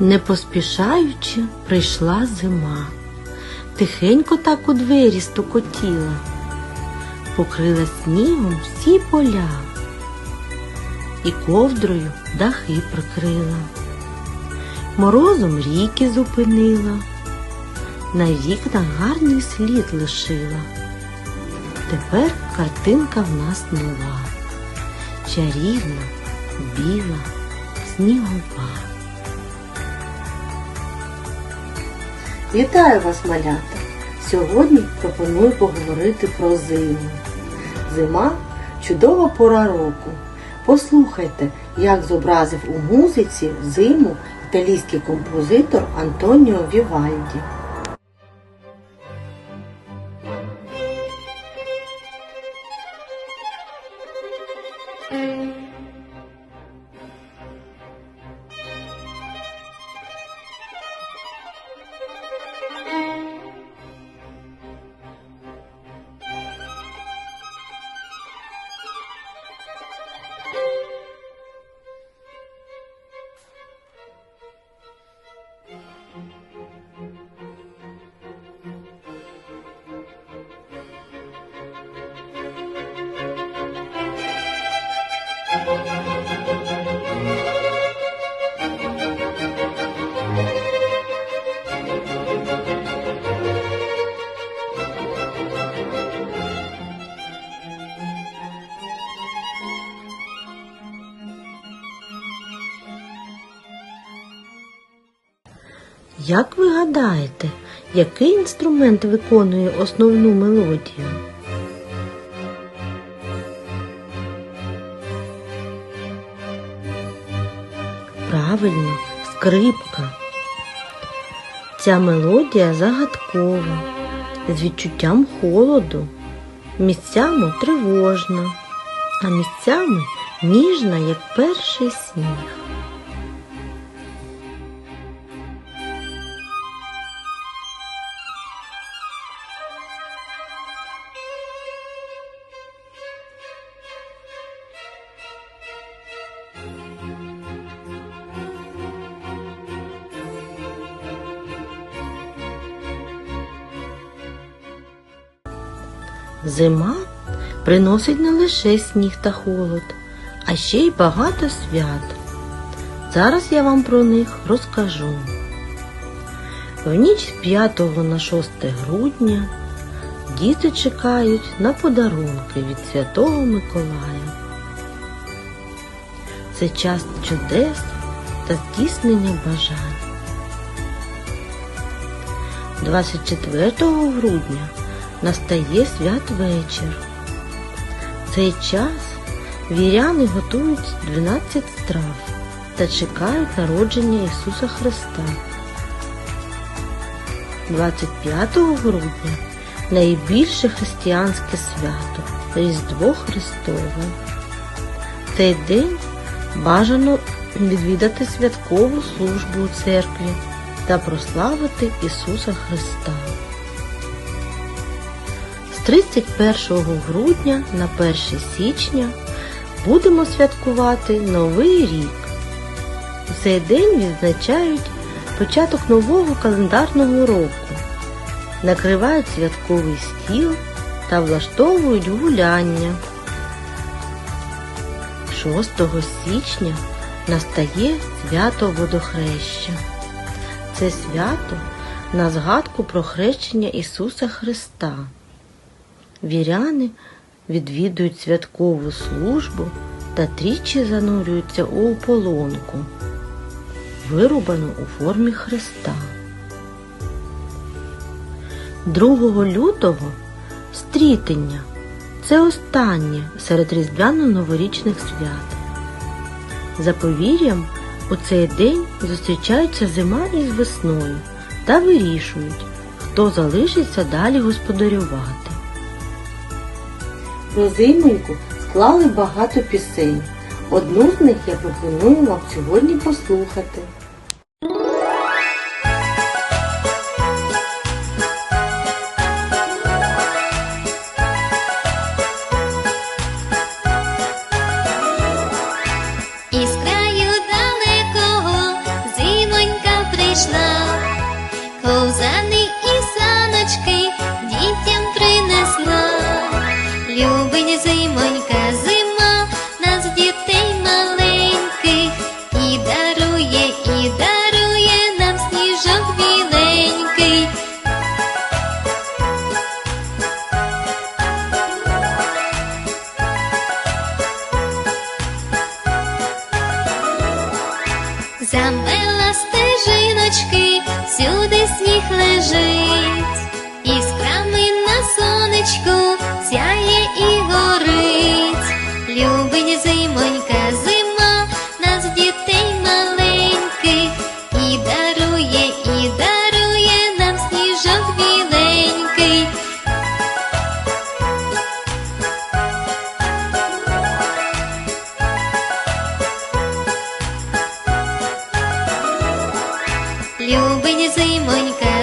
Не поспішаючи, прийшла зима. Тихенько так у двері стукотіла, покрила снігом всі поля і ковдрою дахи прикрила, морозом ріки зупинила, на вікнах гарний слід лишила. Тепер картинка в нас нова, чарівна, біла, снігова. Вітаю вас, малята! Сьогодні пропоную поговорити про зиму. Зима чудова пора року. Послухайте, як зобразив у музиці зиму італійський композитор Антоніо Вівальді. Як ви гадаєте, який інструмент виконує основну мелодію? Правильно, скрипка. Ця мелодія загадкова, з відчуттям холоду, місцями тривожна, а місцями ніжна, як перший сніг. Зима приносить не лише сніг та холод, а ще й багато свят. Зараз я вам про них розкажу. В ніч з 5 на 6 грудня діти чекають на подарунки від Святого Миколая. Це час чудес та здійснення бажань. 24 грудня настає святвечір. В цей час віряни готують 12 страв та чекають народження Ісуса Христа. 25 грудня найбільше християнське свято Різдво Христове. В цей день бажано відвідати святкову службу у церкві та прославити Ісуса Христа. З 31 грудня на 1 січня будемо святкувати Новий рік. У цей день відзначають початок нового календарного року, накривають святковий стіл та влаштовують гуляння. 6 січня настає свято Водохреща. Це свято на згадку про хрещення Ісуса Христа. Віряни відвідують святкову службу та тричі занурюються у ополонку, вирубану у формі Христа. 2 лютого стрітення це останнє серед різдвяно-новорічних свят. За повір'ям, у цей день зустрічаються зима із весною та вирішують, хто залишиться далі господарювати. Про зимоньку склали багато пісень. Одну з них я пропоную вам сьогодні послухати. Сонечку сяє і горить. Любить зимонька, зима, нас дітей маленьких, і дарує, і дарує нам сніжок біленький. Любить зимонька,